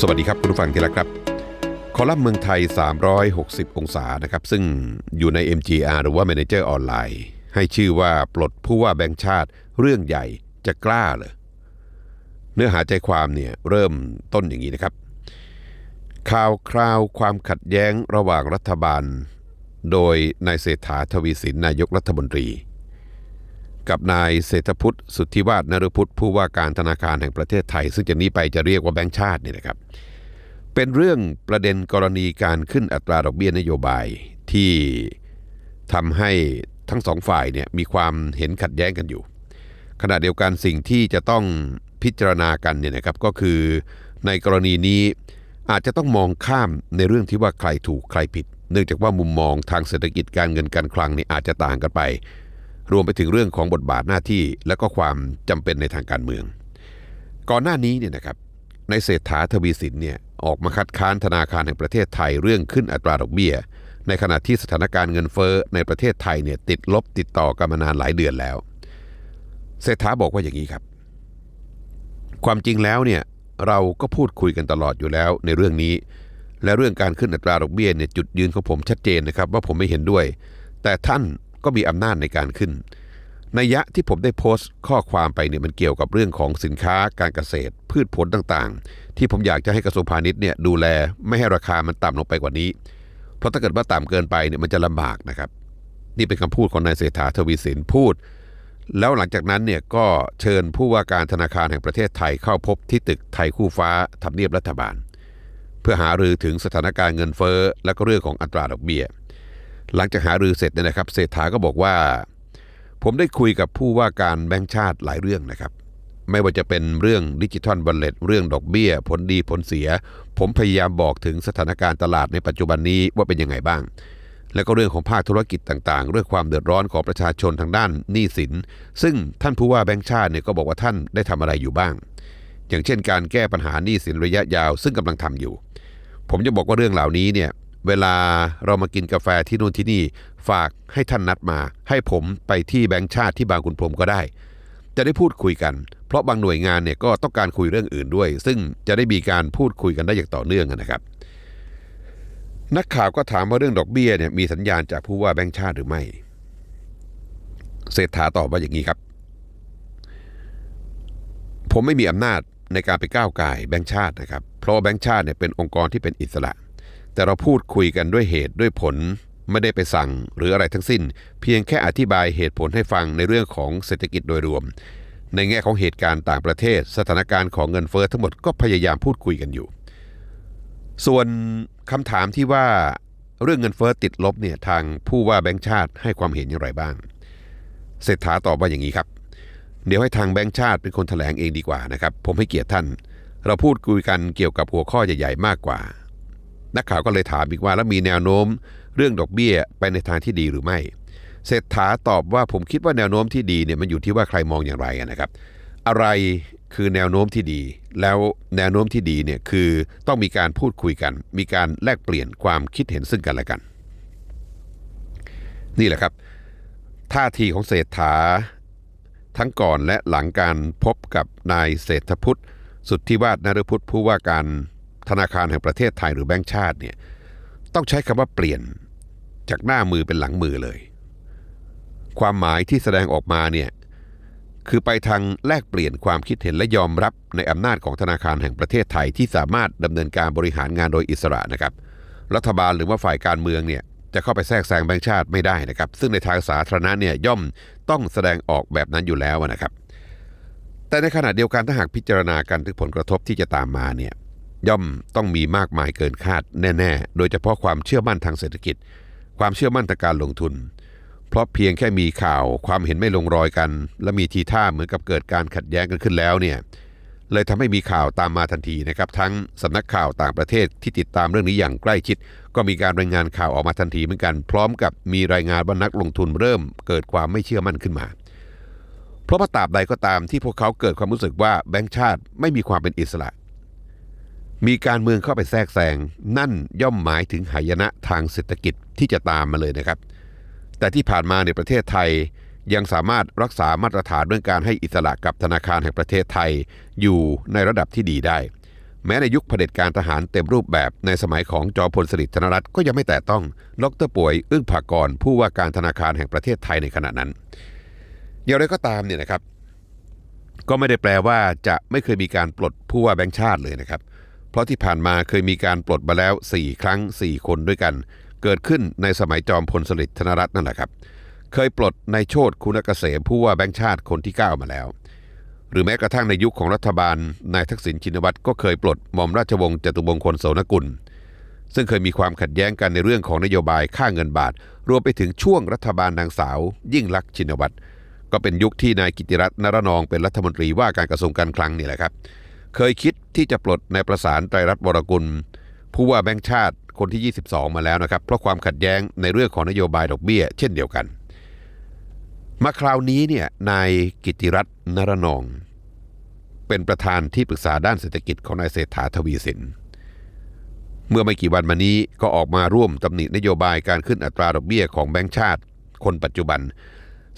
สวัสดีครับคุณผู้ฟังที่รักครับ คอลัมน์เมืองไทย 360 องศานะครับ ซึ่งอยู่ใน MGR หรือว่า Manager ออนไลน์ ให้ชื่อว่าปลดผู้ว่าแบงค์ชาติเรื่องใหญ่จะกล้าเลยเนื้อหาใจความเนี่ยเริ่มต้นอย่างนี้นะครับ ข่าวคราวความขัดแย้งระหว่างรัฐบาล โดยนายเศรษฐาทวีสินนายกรัฐมนตรี กับนายเศรษฐพุทธสุทธิวาฒนรพุทธผู้ว่าการธนาคารแห่งประเทศไทย ซึ่งจากนี้ไปจะเรียกว่าแบงค์ชาตินี่นะครับ เป็นเรื่องประเด็นกรณีการขึ้นอัตราดอกเบี้ยนโยบายที่ทำให้ทั้งสองฝ่ายเนี่ยมีความเห็นขัดแย้งกันอยู่ ขณะเดียวกันสิ่งที่จะต้องพิจารณากันเนี่ยนะครับก็คือในกรณีนี้อาจจะต้องมองข้ามในเรื่องที่ว่าใครถูกใครผิด เนื่องจากว่ามุมมองทางเศรษฐกิจการเงินการคลังเนี่ยอาจจะต่างกันไป รวมไปถึงเรื่องของบทบาทหน้าที่และก็ความจำเป็นในทางการเมือง ก่อนหน้านี้เนี่ยนะครับในเศรษฐาทวีสินเนี่ยออกมาคัดค้านธนาคารแห่งประเทศไทยเรื่องขึ้นอัตราดอกเบี้ย ในขณะที่สถานการณ์เงินเฟ้อในประเทศไทยเนี่ยติดลบติดต่อกันมานานหลายเดือนแล้ว เศรษฐาบอกว่าอย่างนี้ครับ ความจริงแล้วเนี่ยเราก็พูดคุยกันตลอดอยู่แล้วในเรื่องนี้ และเรื่องการขึ้นอัตราดอกเบี้ยเนี่ยจุดยืนของผมชัดเจนนะครับ ว่าผมไม่เห็นด้วย แต่ท่าน ก็มีอำนาจในการขึ้นนัยยะที่ผมได้โพสต์ข้อความไปเนี่ยมันเกี่ยวกับเรื่องของสินค้าการเกษตร พืชผลต่างๆ ที่ผมอยากจะให้กระทรวงพาณิชย์เนี่ยดูแลไม่ให้ราคามันต่ำลงไปกว่านี้ เพราะถ้าเกิดว่าต่ำเกินไปเนี่ยมันจะลำบากนะครับ นี่เป็นคำพูดของนายเศรษฐาทวีสินพูด แล้วหลังจากนั้นเนี่ยก็เชิญผู้ว่าการธนาคารแห่งประเทศไทยเข้าพบที่ตึกไทยคู่ฟ้าทำเนียบรัฐบาล เพื่อหารือถึงสถานการณ์เงินเฟ้อและก็เรื่องของอัตราดอกเบี้ย หลังจากหารือเสร็จเนี่ยนะครับเศรษฐาก็บอกว่า ผมได้คุยกับผู้ว่าการแบงก์ชาติหลายเรื่องนะครับ ไม่ว่าจะเป็นเรื่องดิจิทัลบัลเลตเรื่องดอกเบี้ย ผลดีผลเสีย ผมพยายามบอกถึงสถานการณ์ตลาดในปัจจุบันนี้ว่าเป็นยังไงบ้าง แล้วก็เรื่องของภาคธุรกิจต่างๆ เรื่องความเดือดร้อนของประชาชนทางด้านหนี้สิน ซึ่งท่านผู้ว่าแบงก์ชาติเนี่ยก็บอกว่าท่านได้ทำอะไรอยู่บ้าง อย่างเช่น การแก้ปัญหาหนี้สินระยะยาว ซึ่งกำลังทำอยู่ ผมจะบอกว่าเรื่องเหล่านี้เนี่ย เวลาเรามากินกาแฟที่นู่นที่นี่ ฝากให้ท่านนัดมา ให้ผมไปที่แบงก์ชาติที่บางขุนพรมก็ได้ จะได้พูดคุยกัน เพราะบางหน่วยงานเนี่ยก็ต้องการคุยเรื่องอื่นด้วย ซึ่งจะได้มีการพูดคุยกันได้อย่างต่อเนื่องนะครับ นักข่าวก็ถามว่าเรื่องดอกเบี้ยเนี่ยมีสัญญาณจากผู้ว่าแบงก์ชาติหรือไม่ เศรษฐาตอบว่าอย่างนี้ครับ ผมไม่มีอำนาจในการไปก้าวไก่แบงก์ชาตินะครับ เพราะแบงก์ชาติเนี่ยเป็นองค์กรที่เป็นอิสระ แต่เราพูดคุยกันด้วยเหตุด้วยผล ไม่ได้ไปสั่งหรืออะไรทั้งสิ้น เพียงแค่อธิบายเหตุผลให้ฟังในเรื่องของเศรษฐกิจโดยรวม ในแง่ของเหตุการณ์ต่างประเทศ สถานการณ์ของเงินเฟ้อทั้งหมดก็พยายามพูดคุยกันอยู่ ส่วนคำถามที่ว่าเรื่องเงินเฟ้อติดลบเนี่ยทางผู้ว่าแบงก์ชาติให้ความเห็นอย่างไรบ้าง เศรษฐาตอบว่าอย่างนี้ครับ เดี๋ยวให้ทางแบงก์ชาติเป็นคนแถลงเองดีกว่านะครับ ผมให้เกียรติท่าน เราพูดคุยกันเกี่ยวกับหัวข้อใหญ่ ๆ มากกว่า นักข่าวก็เลยถามอีกว่าแล้วมีแนวโน้ม เรื่องดอกเบี้ยไปในทางที่ดีหรือไม่ เศรษฐาตอบว่าผมคิดว่าแนวโน้มที่ดีเนี่ยมันอยู่ที่ว่าใครมองอย่างไรนะครับ อะไรคือแนวโน้มที่ดี แล้วแนวโน้มที่ดีเนี่ยคือต้องมีการพูดคุยกัน มีการแลกเปลี่ยนความคิดเห็นซึ่งกันและกัน นี่แหละครับ ท่าทีของเศรษฐาทั้งก่อนและหลังการพบกับนายเศรษฐพุทธสุทธิวาฒนรพุทธผู้ว่าการ ธนาคารแห่งประเทศไทยหรือแบงก์ชาติเนี่ยต้องใช้คำว่าเปลี่ยนจากหน้ามือเป็นหลังมือเลย ความหมายที่แสดงออกมาเนี่ยคือไปทางแลกเปลี่ยนความคิดเห็นและยอมรับในอำนาจของธนาคารแห่งประเทศไทยที่สามารถดำเนินการบริหารงานโดยอิสระนะครับ รัฐบาลหรือว่าฝ่ายการเมืองเนี่ยจะเข้าไปแทรกแซงแบงก์ชาติไม่ได้นะครับ ซึ่งในทางสาธารณะเนี่ยย่อมต้องแสดงออกแบบนั้นอยู่แล้วนะครับ แต่ในขณะเดียวกันถ้าหากพิจารณากันถึงผลกระทบที่จะตามมาเนี่ย ย่อมต้องมีมากมายเกินคาดแน่ๆ โดยเฉพาะความเชื่อมั่นทางเศรษฐกิจ ความเชื่อมั่นทางการลงทุน เพราะเพียงแค่มีข่าวความเห็นไม่ลงรอยกัน และมีทีท่าเหมือนกับเกิดการขัดแย้งกันขึ้นแล้วเนี่ยเลยทำให้มีข่าวตามมาทันทีนะครับ ทั้งสำนักข่าวต่างประเทศที่ติดตามเรื่องนี้อย่างใกล้ชิด ก็มีการรายงานข่าวออกมาทันทีเหมือนกัน พร้อมกับมีรายงานว่านักลงทุนเริ่มเกิดความไม่เชื่อมั่นขึ้นมา เพราะว่าตราบใดก็ตามที่พวกเขาเกิดความรู้สึกว่าแบงก์ชาติไม่มีความเป็นอิสระ มีการเมืองเข้าไปแทรกแซงนั่นย่อมหมายถึงหายนะทางเศรษฐกิจที่จะตามมาเลยนะครับ แต่ที่ผ่านมาในประเทศไทยยังสามารถรักษามาตรฐานเรื่องการให้อิสระกับธนาคารแห่งประเทศไทยอยู่ในระดับที่ดีได้ แม้ในยุคเผด็จการทหารเต็มรูปแบบในสมัยของจอพลสฤษดิ์ธนรัตน์ก็ยังไม่แตะต้องดรป่วยอึ้งภากรผู้ว่าการธนาคารแห่งประเทศไทยในขณะนั้นอย่างไรก็ตามเนี่ยนะครับ ก็ไม่ได้แปลว่าจะไม่เคยมีการปลดผู้ว่าแบงค์ชาติเลยนะครับเเพราะที่ผ่านมาเคยมีการปลดมาแล้ว 4 ครั้ง 4 คนด้วยกัน เกิดขึ้นในสมัยจอมพลสฤษดิ์ธนรัตน์นั่นแหละครับ เคยปลดนายโชติคุณเกษมผู้ว่าแบงค์ชาติคนที่ 9 มาแล้ว หรือแม้กระทั่งในยุคของรัฐบาลนายทักษิณชินวัตรก็เคยปลดหม่อมราชวงศ์จตุมงคลโสนกุล ซึ่งเคยมีความขัดแย้งกันในเรื่องของนโยบายค่าเงินบาท รวมไปถึงช่วงรัฐบาลนางสาว ยิ่งลักษณ์ชินวัตรก็เป็นยุคที่นายกิติรัตน์นรนองเป็นรัฐมนตรีว่าการกระทรวงการคลังนี่แหละครับ เคยคิดที่จะปลดนายประสานไตรรัตน์วรกุล ผู้ว่าแบงค์ชาติคนที่ 22 มาแล้วนะครับ เพราะความขัดแย้งในเรื่องของนโยบายดอกเบี้ย เช่นเดียวกัน มาคราวนี้เนี่ยนายกิติรัตน์นรนอง เป็นประธานที่ปรึกษาด้านเศรษฐกิจของนายเศรษฐาทวีสิน เมื่อไม่กี่วันมานี้ก็ออกมาร่วมตำหนินโยบายการขึ้นอัตราดอกเบี้ยของแบงก์ชาติ คนปัจจุบัน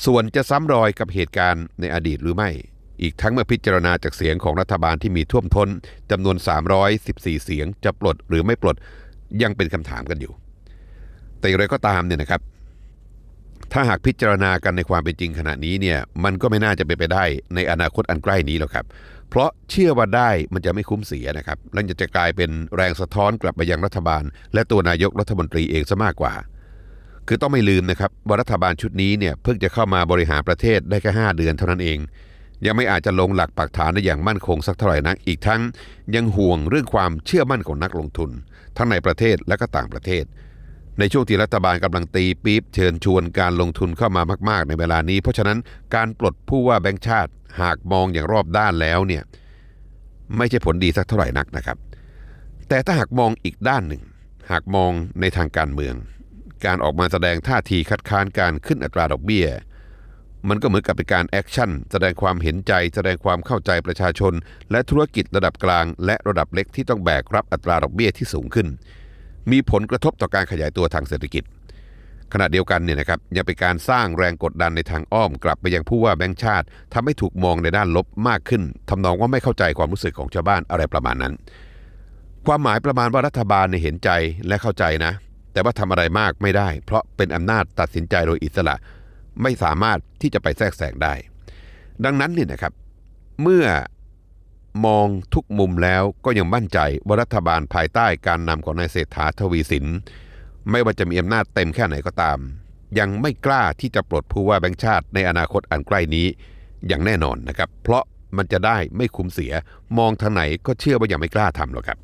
ส่วนจะซ้ำรอยกับเหตุการณ์ในอดีตหรือไม่ อีกทั้งเมื่อพิจารณาจากเสียงของรัฐบาลที่มีท่วมท้นจำนวน 314 เสียงจะปลดหรือไม่ปลดยังเป็นคำถามกันอยู่ แต่อย่างไรก็ตามเนี่ยนะครับ ถ้าหากพิจารณากันในความเป็นจริงขณะนี้เนี่ยมันก็ไม่น่าจะเป็นไปได้ในอนาคตอันใกล้นี้หรอกครับ เพราะเชื่อว่าได้มันจะไม่คุ้มเสียนะครับและจะกลายเป็นแรงสะท้อนกลับไปยังรัฐบาล และตัวนายกรัฐมนตรีเองซะมากกว่าคือต้องไม่ลืมนะครับว่ารัฐบาลชุดนี้เนี่ยเพิ่งจะเข้ามาบริหารประเทศได้แค่5เดือนเท่านั้นเอง ยังไม่อาจจะลงหลักปักฐานได้อย่างมั่นคงสักเท่าไหร่นักอีกทั้งยังห่วงเรื่องความเชื่อมั่นของนักลงทุน ทั้งในประเทศและก็ต่างประเทศ ในช่วงที่รัฐบาลกำลังตีปี๊บเชิญชวนการลงทุนเข้ามามาก ๆ ในเวลานี้ เพราะฉะนั้นการปลดผู้ว่าแบงค์ชาติหากมองอย่างรอบด้านแล้วเนี่ยไม่ใช่ผลดีสักเท่าไหร่นักนะครับ แต่ถ้าหากมองอีกด้านหนึ่ง หากมองในทางการเมือง การออกมาแสดงท่าทีคัดค้านการขึ้นอัตราดอกเบี้ย มันก็เหมือนกับเป็นการแอคชั่น แสดงความเห็นใจ แสดงความเข้าใจประชาชน และธุรกิจระดับกลาง และระดับเล็กที่ต้องแบกรับอัตราดอกเบี้ยที่สูงขึ้น มีผลกระทบต่อการขยายตัวทางเศรษฐกิจ ขณะเดียวกันเนี่ยนะครับยังเป็นการสร้างแรงกดดันในทางอ้อมกลับไปยังผู้ว่าแบงค์ชาติทำให้ถูกมองในด้านลบมากขึ้นทำนองว่าไม่เข้าใจความรู้สึกของชาวบ้านอะไรประมาณนั้น ความหมายประมาณว่ารัฐบาลเนี่ยเห็นใจและเข้าใจนะ แต่ว่าทำอะไรมากไม่ได้ เพราะเป็นอำนาจตัดสินใจโดยอิสระ ไม่สามารถที่จะไปแทรกแซงได้ ดังนั้นเนี่ยนะครับ เมื่อมองทุกมุมแล้วก็ยังมั่นใจว่ารัฐบาลภายใต้การนำของนายเศรษฐาทวีสิน ไม่ว่าจะมีอำนาจเต็มแค่ไหนก็ตาม ยังไม่กล้าที่จะปลดผู้ว่าแบงค์ชาติในอนาคตอันใกล้นี้อย่างแน่นอนนะครับ เพราะมันจะได้ไม่คุ้มเสียมองทางไหนก็เชื่อว่ายังไม่กล้าทำหรอกครับ